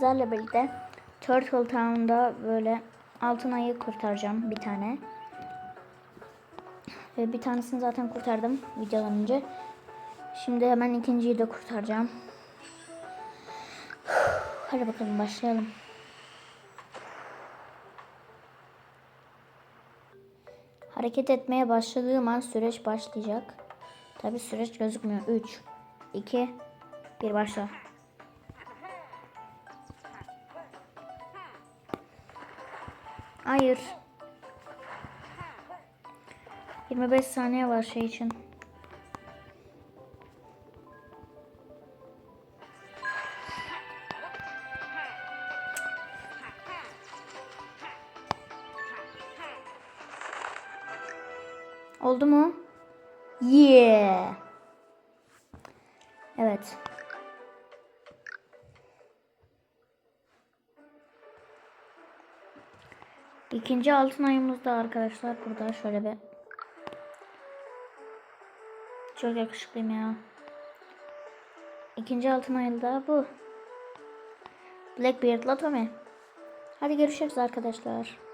Sizlerle birlikte Turtle Town'da böyle altın ayı kurtaracağım bir tane. Ve bir tanesini zaten kurtardım videodan önce. Şimdi hemen ikinciyi de kurtaracağım. Hadi bakalım başlayalım. Hareket etmeye başladığım an süreç başlayacak. Tabi süreç gözükmüyor. 3, 2, 1 başla. Hayır. 25 saniye var şey için. Oldu mu? Yeah. Evet. İkinci altın ayımız da arkadaşlar burada şöyle bir. Çok yakışıklıyım ya. İkinci altın ayı da bu. Blackbeard'la Tommy. Hadi görüşürüz arkadaşlar.